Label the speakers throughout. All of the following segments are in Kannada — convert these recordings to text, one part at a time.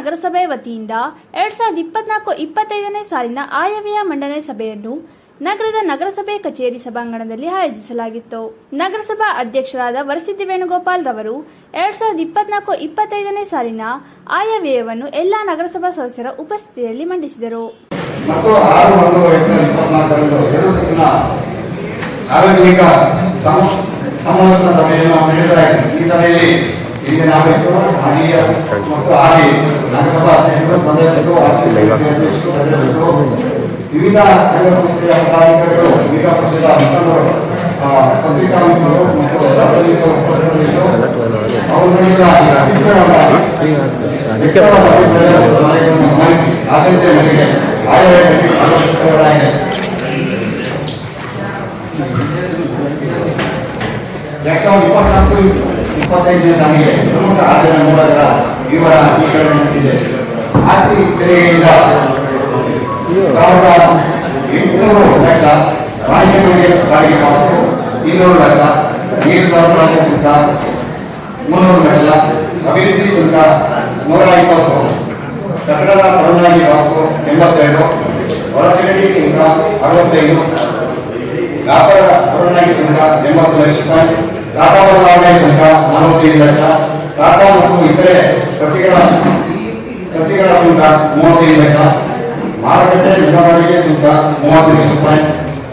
Speaker 1: ನಗರಸಭೆ ವತಿಯಿಂದ ಎರಡ್ ಸಾವಿರದ ಇಪ್ಪತ್ನಾಲ್ಕು ಇಪ್ಪತ್ತೈದನೇ ಸಾಲಿನ ಆಯವ್ಯಯ ಮಂಡನೆ ಸಭೆಯನ್ನು ನಗರದ ನಗರಸಭೆ ಕಚೇರಿ ಸಭಾಂಗಣದಲ್ಲಿ ಆಯೋಜಿಸಲಾಗಿತ್ತು. ನಗರಸಭಾ ಅಧ್ಯಕ್ಷರಾದ ವರಸಿದ್ದಿ ವೇಣುಗೋಪಾಲ್ ರವರು ಎರಡ್ ಸಾವಿರದ ಇಪ್ಪತ್ನಾಲ್ಕು ಇಪ್ಪತ್ತೈದನೇ ಸಾಲಿನ ಆಯವ್ಯಯವನ್ನು ಎಲ್ಲಾ ನಗರಸಭಾ ಸದಸ್ಯರ ಉಪಸ್ಥಿತಿಯಲ್ಲಿ ಮಂಡಿಸಿದರು.
Speaker 2: ಸಭೆಯನ್ನು ಈ ಸಭೆಯಲ್ಲಿ ಇಲ್ಲಿ ಮಾಜಿ ಮತ್ತು ಆಗಿ ನಗರಸಭಾ ಅಧ್ಯಕ್ಷರು ಸದಸ್ಯರು ಅಧ್ಯಕ್ಷರು ವಿವಿಧ ಸಂಘ ಸಂಸ್ಥೆಯ ಪದಾಧಿಕಾರಿಗಳು ವಿವಿಧ ಪಕ್ಷದ ಮುಖಂಡರು ಪತ್ರಿಕಾ ಮುಖಂಡರು ಮತ್ತು ವಿವರ ಕೆಳಗಿನಂತಿದೆ ಆಸ್ತಿ ತೆರಿಗೆಯಿಂದ ಸಾವಿರದ ಎಂಟುನೂರು ಲಕ್ಷ ವಾಣಿಜ್ಯ ಬಾಡಿಗೆ ಮಾತು ಇನ್ನೂರು ಲಕ್ಷ ನೀರು ಸರಬರಾಜು ಶುಲ್ಕ, ಮುನ್ನೂರು ಲಕ್ಷ ಅಭಿವೃದ್ಧಿ ಶುಲ್ಕ ನೂರ ಇಪ್ಪತ್ತು. ಕಟ್ಟಡದ ಪರವಾನಗಿ ಮಾತು ಎಂಬತ್ತೆರಡು. ಒಳಚರಂಡಿ ಶುಲ್ಕ ಅರವತ್ತೈದು. ವ್ಯಾಪಾರ ಪರವಾನಗಿ ಶುಲ್ಕ ಎಂಬತ್ತು ಲಕ್ಷ ರೂಪಾಯಿ. ಖಾತಾ ಬದಲಾವಣೆ ಶುಲ್ಕ ನಲವತ್ತೈದು ಲಕ್ಷ. ಖಾತಾ ಮತ್ತು ಇತರೆ ಖರ್ಚುಗಳ ಖರ್ಚುಗಳ ಶುಲ್ಕ ಮೂವತ್ತೈದು ಲಕ್ಷ. ಮಾರುಕಟ್ಟೆ ನಿಗಮಗಳಿಗೆ ಸುಂಕ ಮೂವತ್ತು ಲಕ್ಷ ರೂಪಾಯಿ.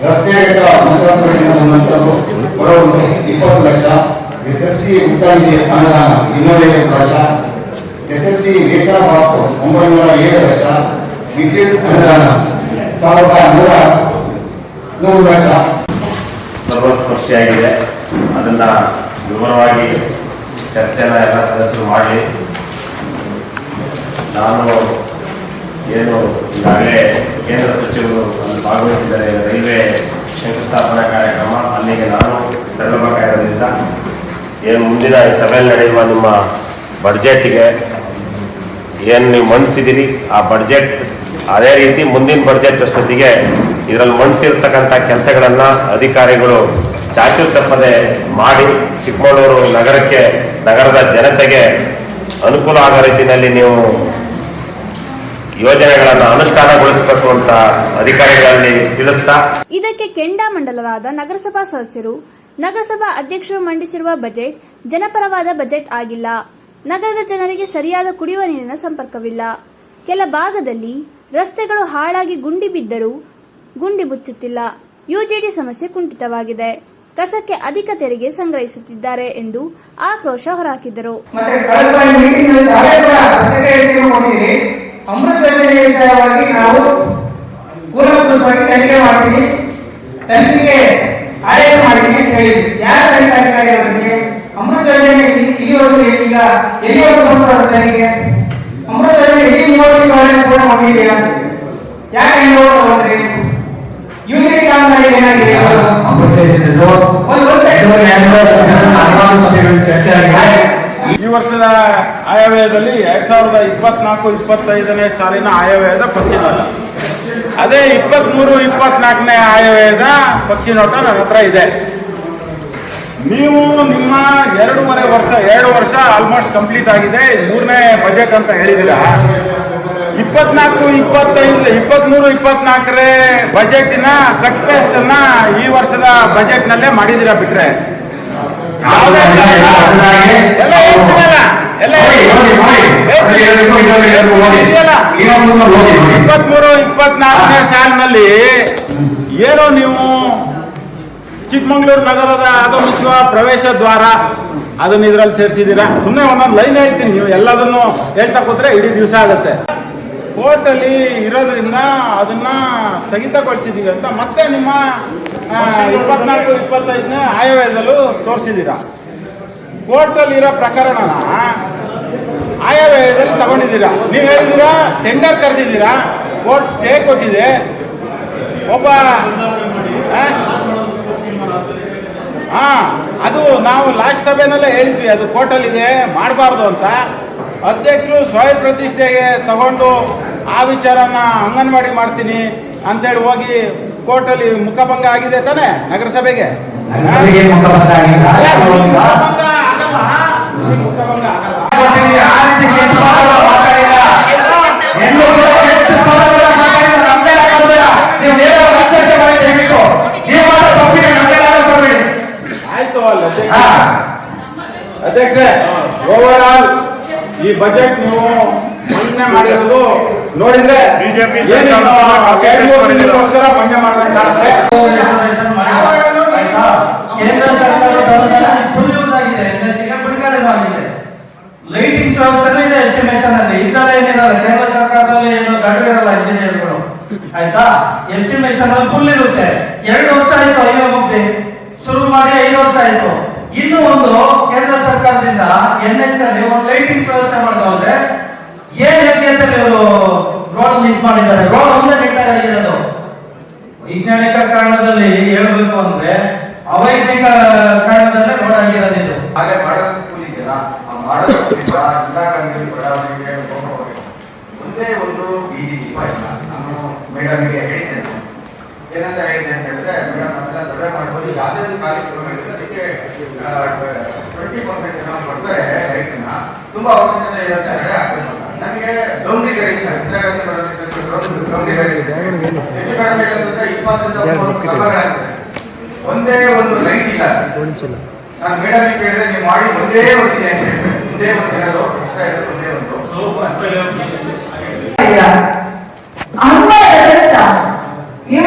Speaker 2: ರಸ್ತೆ ಅಡ್ಡ ಮತದಾರರಿಂದ ಬಂದಂತದ್ದು ಬರೋದು ಇಪ್ಪತ್ತು ಲಕ್ಷ. ಎಸ್ ಎಲ್ ಸಿ ಉತ್ತಮ ಅನುದಾನ ಇನ್ನೂರೈವತ್ತು ಲಕ್ಷ. ಎಸ್ ಎಲ್ ಸಿ ವೇತನ ಪಾಪು ಒಂಬೈನೂರ ಏಳು ಲಕ್ಷ. ವಿದ್ಯುತ್ ಅನುದಾನ ಸಾವಿರದ ನೂರ ನೂರು ಲಕ್ಷ.
Speaker 3: ಸರ್ವಸ್ಪರ್ಶಿಯಾಗಿದೆ. ಅದನ್ನ ವಿವರವಾಗಿ ಚರ್ಚೆನ ಎಲ್ಲ ಸದಸ್ಯರು ಮಾಡಿ. ನಾನು ಏನು ಈಗಾಗಲೇ ಕೇಂದ್ರ ಸಚಿವರು ಅಲ್ಲಿ ಭಾಗವಹಿಸಿದರೆ ರೈಲ್ವೆ ಶಂಕುಸ್ಥಾಪನಾ ಕಾರ್ಯಕ್ರಮ, ಅಲ್ಲಿಗೆ ನಾನು ತೆರಳಬೇಕಾಗಿರೋದ್ರಿಂದ ಏನು ಮುಂದಿನ ಈ ಸಭೆಯಲ್ಲಿ ನಡೆಯುವ ನಿಮ್ಮ ಬಡ್ಜೆಟ್ಗೆ ಏನು ನೀವು ಮಂಡಿಸಿದ್ದೀರಿ ಆ ಬಡ್ಜೆಟ್, ಅದೇ ರೀತಿ ಮುಂದಿನ ಬಡ್ಜೆಟ್ ಅಷ್ಟೊತ್ತಿಗೆ ಇದರಲ್ಲಿ ಮಂಡಿಸಿರ್ತಕ್ಕಂಥ ಕೆಲಸಗಳನ್ನು ಅಧಿಕಾರಿಗಳು ಚಾಚು ತಪ್ಪದೆ ಮಾಡಿ ಚಿಕ್ಕಮಗಳೂರು ನಗರಕ್ಕೆ ನಗರದ ಜನತೆಗೆ ಅನುಕೂಲ ಆಗೋ ರೀತಿಯಲ್ಲಿ ನೀವು ಯೋಜನೆಗಳನ್ನು ಅನುಷ್ಠಾನಗೊಳಿಸಬೇಕು ಅಂತ ಅಧಿಕಾರಿಗಳಲ್ಲಿ ತಿಳಿಸ್ತಾ
Speaker 1: ಇದಕ್ಕೆ ಕೆಂಡಾಮಂಡಲರಾದ ನಗರಸಭಾ ಸದಸ್ಯರು, ನಗರಸಭಾ ಅಧ್ಯಕ್ಷರು ಮಂಡಿಸಿರುವ ಬಜೆಟ್ ಜನಪರವಾದ ಬಜೆಟ್ ಆಗಿಲ್ಲ. ನಗರದ ಜನರಿಗೆ ಸರಿಯಾದ ಕುಡಿಯುವ ನೀರಿನ ಸಂಪರ್ಕವಿಲ್ಲ. ಕೆಲ ಭಾಗದಲ್ಲಿ ರಸ್ತೆಗಳು ಹಾಳಾಗಿ ಗುಂಡಿ ಬಿದ್ದರೂ ಗುಂಡಿ ಮುಚ್ಚುತ್ತಿಲ್ಲ. ಯುಜಿಡಿ ಸಮಸ್ಯೆ ಕುಂಠಿತವಾಗಿದೆ. ಕಸಕ್ಕೆ ಅಧಿಕ ತೆರಿಗೆ ಸಂಗ್ರಹಿಸುತ್ತಿದ್ದಾರೆ ಎಂದು ಆಕ್ರೋಶ ಹೊರಹಾಕಿದರು.
Speaker 4: ಅಮೃತ ಯೋಜನೆ ಇಡೀ ಮೂವತ್ತೈದು ಕೂಡ ಮಾಡಿದೆಯಾ? ಯಾಕೆ ಏನಾಗಿದೆ ಒಂದು
Speaker 5: ಈ ವರ್ಷದ ಆಯವ್ಯಯದಲ್ಲಿ ಎರಡ್ ಸಾವಿರದ ಇಪ್ಪತ್ನಾಲ್ಕು ಇಪ್ಪತ್ತೈದನೇ ಸಾಲಿನ ಆಯವ್ಯಯದ ಪಶ್ಚಿಮ ಅದೇ ಅದೇ ಇಪ್ಪತ್ತ್ಮೂರು ಇಪ್ಪತ್ನಾಲ್ಕನೇ ಆಯವ್ಯಯದ ಪಕ್ಷಿ ನೋಟ ನನ್ನ ಹತ್ರ ಇದೆ. ನೀವು ನಿಮ್ಮ ಎರಡೂವರೆ ವರ್ಷ ಎರಡು ವರ್ಷ ಆಲ್ಮೋಸ್ಟ್ ಕಂಪ್ಲೀಟ್ ಆಗಿದೆ. ಮೂರನೇ ಬಜೆಟ್ ಅಂತ ಹೇಳಿದ್ದೀರಾ ಇಪ್ಪತ್ನಾಲ್ಕು ಇಪ್ಪತ್ತೈದು ಇಪ್ಪತ್ಮೂರು ಇಪ್ಪತ್ನಾಲ್ಕರೇ ಬಜೆಟಿನ ಕಟ್ ಪೇಸ್ಟ್ ಅನ್ನ ಈ ವರ್ಷದ ಬಜೆಟ್ನಲ್ಲೇ ಮಾಡಿದೀರ ಬಿಟ್ರೆ? ಎಲ್ಲ ಹೇಳ್ತೀರಲ್ಲ ಎಲ್ಲ ಇಪ್ಪತ್ಮೂರು ಇಪ್ಪತ್ನಾಲ್ಕನೇ ಸಾಲಿನಲ್ಲಿ ಏನೋ ನೀವು ಚಿಕ್ಕಮಂಗ್ಳೂರು ನಗರದ ಆಗಮಿಸುವ ಪ್ರವೇಶ ದ್ವಾರ ಅದನ್ನ ಇದ್ರಲ್ಲಿ ಸೇರಿಸಿದ್ದೀರಾ? ಸುಮ್ಮನೆ ಒಂದೊಂದು ಲೈನ್ ಹೇಳ್ತೀನಿ ನೀವು. ಎಲ್ಲದನ್ನು ಹೇಳ್ತಾ ಕೂತ್ರೆ ಇಡೀ ದಿವಸ ಆಗುತ್ತೆ. ಕೋರ್ಟಲ್ಲಿ ಇರೋದ್ರಿಂದ ಅದನ್ನ ಸ್ಥಗಿತಗೊಳಿಸಿದ್ದೀವಿ ಅಂತ ಮತ್ತೆ ನಿಮ್ಮ ಇಪ್ಪತ್ನಾಲ್ಕು, ಇಪ್ಪತ್ತೈದನೇ ಆಯವ್ಯಯದಲ್ಲೂ ತೋರಿಸಿದ್ದೀರಾ ಕೋರ್ಟಲ್ಲಿ ಇರೋ ಪ್ರಕರಣನ ಆಯವ್ಯಯದಲ್ಲಿ ತಗೊಂಡಿದ್ದೀರಾ. ನೀವು ಹೇಳಿದ್ದೀರಾ ಟೆಂಡರ್ ಕರೆದಿದ್ದೀರಾ, ಕೋರ್ಟ್ ಸ್ಟೇ ಕೊಟ್ಟಿದೆ. ಒಬ್ಬ ಹಾ ಅದು ನಾವು ಲಾಸ್ಟ್ ಸಭೆನಲ್ಲೇ ಹೇಳಿದ್ವಿ, ಅದು ಕೋರ್ಟಲ್ಲಿದೆ, ಮಾಡಬಾರ್ದು ಅಂತ. ಅಧ್ಯಕ್ಷರು ಸ್ವಯಂ ಪ್ರತಿಷ್ಠೆಗೆ ತಗೊಂಡು ಆ ವಿಚಾರನ ಅಂಗನವಾಡಿ ಮಾಡ್ತೀನಿ ಅಂತೇಳಿ ಹೋಗಿ ಕೋರ್ಟಲ್ಲಿ ಮುಖಭಂಗ ಆಗಿದೆ ತಾನೆ ನಗರಸಭೆಗೆ?
Speaker 4: ಮುಖಭಂಗ ಆಗಿಲ್ಲ.
Speaker 5: ಮುಖಭಂಗ ಆಗಲ್ಲ ಅಧ್ಯಕ್ಷ. ಓವರ್ ಆಲ್ ಈ ಬಜೆಟ್ ನೀವು ಮಾಡಿರೋದು ನೋಡಿದ್ರೆ
Speaker 6: ಬಿಜೆಪಿ.
Speaker 4: ಕೇಂದ್ರ ಸರ್ಕಾರದ ಫುಲ್ ಯೂಸ್ ಆಗಿದೆ. ಎನ್ಎಚ್ಗೆ ಬಿಡುಗಡೆ ಆಗಿದೆ. ಲೈಟಿಂಗ್ಸ್ ವ್ಯವಸ್ಥೆನೂ ಇದೆ ಎಸ್ಟಿಮೇಷನ್ ಅಲ್ಲಿ. ಇದ್ದಲ್ಲ ಏನಿರಲ್ಲ. ಕೇಂದ್ರ ಸರ್ಕಾರದಲ್ಲಿ ಏನು ಗಡ್ರಿರಲ್ಲ ಇಂಜಿನಿಯರ್ಗಳು ಆಯ್ತಾ? ಎಸ್ಟಿಮೇಷನ್ ಅಲ್ಲಿ ಫುಲ್ ಇರುತ್ತೆ. ಎರಡು ವರ್ಷ ಆಯ್ತು ಹೈವೇ ಮುಕ್ತಿ ಶುರು ಮಾಡಿ ಐದು ವರ್ಷ ಆಯ್ತು. ಇನ್ನು ಒಂದು ಕೇಂದ್ರ ಸರ್ಕಾರದಿಂದ ಎನ್ ಎಚ್ ಅಲ್ಲಿ ಒಂದು ಲೈಟಿಂಗ್ಸ್ ವ್ಯವಸ್ಥೆ ಮಾಡ್ತಾ ಹೋದ್ರೆ ಏನ್ ಅಂತ ನೀವು? ರೋಡ್ ಇದು ಮಾಡಿದ್ದಾರೆ. ರೋಡ್ ಒಂದೇ ನೀಟಾಗಿರೋದು ವೈಜ್ಞಾನಿಕ ಕಾರಣದಲ್ಲಿ ಹೇಳಬೇಕು ಅಂದ್ರೆ ಅವೈಜ್ಞಾನಿಕ ಕಾರಣದಲ್ಲೇ ರೋಡ್ ಆಗಿರೋದು ಇದು.
Speaker 7: ಹಾಗೆ ಮಾಡಲ್ ಸ್ಕೂಲ್ ಇದೆಯಲ್ಲ ಆ ಮಾಡಲ್ ಸ್ಕೂಲ್ ಜಿಲ್ಲಾ ಗಾಂಧಿ ಬಡಾವಣೆಗೆ ಒಂದೇ ಒಂದು ಬೀದಿ ದೀಪ ಇಲ್ಲ ನಾನು ಮೇಡಮ್ಗೆ ಹೇಳಿದ್ದೇನೆ. ಏನಂತ ಹೇಳಿದೆ ಅಂತ ಹೇಳಿದ್ರೆ ಮೇಡಮ್ ಅದೆಲ್ಲ ಸರ್ವೆ ಮಾಡ್ಬೋದು. ಯಾವುದೇ ಒಂದು ಕಾರ್ಯಕ್ರಮಗಳಿದ್ರೆ ಅದಕ್ಕೆ ಟ್ವೆಂಟಿ ಪರ್ಸೆಂಟ್ ಏನೋ ಕೊಡ್ತಾರೆ ರೈಟ್ನ ತುಂಬಾ ಅವಶ್ಯಕತೆ ಇರುತ್ತೆ ಅಂದ್ರೆ ಆಗ್ಬೇಕು ಅಂತ. ನನಗೆ ಡೌನ್ರಿಗರೇಷನ್ ಇಂದಿರಾ ಗಾಂಧಿ ಬಡಾವಣೆ ಡೌನ್ರಿಗರೇಷನ್ ಹೆಚ್ಚು ಕಡಿಮೆ ಅಂತಂದ್ರೆ ಇಪ್ಪತ್ತರಿಂದ ಮೂವತ್ತು ಒಂದೇ ಒಂದು ಲೈಟ್ ಇಲ್ಲ. ನಾನು ಮೇಡಮ್ ಕೇಳಿದ್ರೆ ನೀವು ಮಾಡಿ ಒಂದೇ ಒಂದಿದೆ ಅಂತ ಹೇಳ್ಬೇಕು ಒಂದೇ ಒಂದು ಇರೋದು ಒಂದೇ ಒಂದು.
Speaker 8: ಇಲ್ಲ. ಅಮ್ಮ ಕೆಲಸ ನೀವು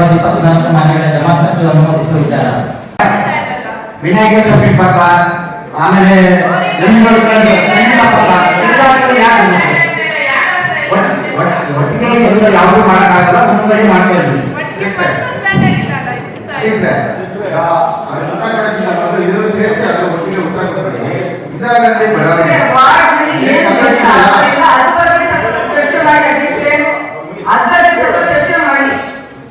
Speaker 9: ಸಾವಿರದ ಇಪ್ಪತ್ನಾಲ್ಕು ನಾಣ್ಯಗಳ ಜಮಾ ಖರ್ಚು ಅನುಮೋದಿಸುವ ವಿಚಾರ
Speaker 4: ವಿನಾಯಕ ಚೌಕಿ ಪಾಕ ಆಮೇಲೆ ಒಟ್ಟಿಗೆ ಕೆಲಸ ಯಾವುದು ಮಾಡಕ್ಕಾಗಲ್ಲ ಒಂದೊಂದಾಗಿ ಮಾಡ್ತಾ ಇದ್ವಿ
Speaker 7: ಇದನ್ನು ಸೇರಿಸಿ ಅದರ ಒಟ್ಟಿಗೆ ಉತ್ತರ ಕೊಟ್ಬಿಡಿ ಇಂದಿರಾ ಗಾಂಧಿ ಬಡಾವಣೆ
Speaker 8: ವಾರ್ಡ್ನಲ್ಲಿ
Speaker 7: ಏನ್
Speaker 8: ಏನು
Speaker 7: ಪದ್ಧತಿ
Speaker 8: ಕೆಲಸ
Speaker 7: ಇಲ್ಲ.
Speaker 8: ಆಗ್ತಿಲ್ಲ, ಅದ್ರ ಬಗ್ಗೆ ಸ್ವಲ್ಪ ಚರ್ಚೆ ಮಾಡಿ ಅಧ್ಯಕ್ಷರೇ ಅದ್ರ ಬಗ್ಗೆ ಸ್ವಲ್ಪ ಚರ್ಚೆ ಮಾಡಿ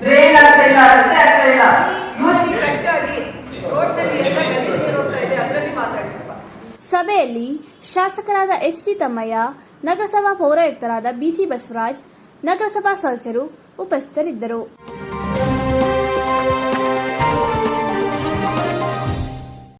Speaker 8: ಡ್ರೈನ್ ಆಗ್ತಾ ಇಲ್ಲ ರಸ್ತೆ ಆಗ್ತಾ ಇಲ್ಲ ಯೂತ್
Speaker 10: ಕಟ್ಟಾಗಿ ರೋಡ್ನಲ್ಲಿ ಎಲ್ಲ ಗಲೀಜು ನೀರು ಹೋಗ್ತಾ ಇದೆ ಅದರಲ್ಲಿ ಮಾತಾಡಿ ಸ್ವಲ್ಪ
Speaker 1: ಸಭೆಯಲ್ಲಿ ಶಾಸಕರಾದ ಎಚ್ ಡಿ ತಮ್ಮಯ್ಯ ನಗರಸಭಾ ಪೌರಾಯುಕ್ತರಾದ ಬಿಸಿ ಬಸವರಾಜ್ ನಗರಸಭಾ ಸದಸ್ಯರು ಉಪಸ್ಥಿತರಿದ್ದರು.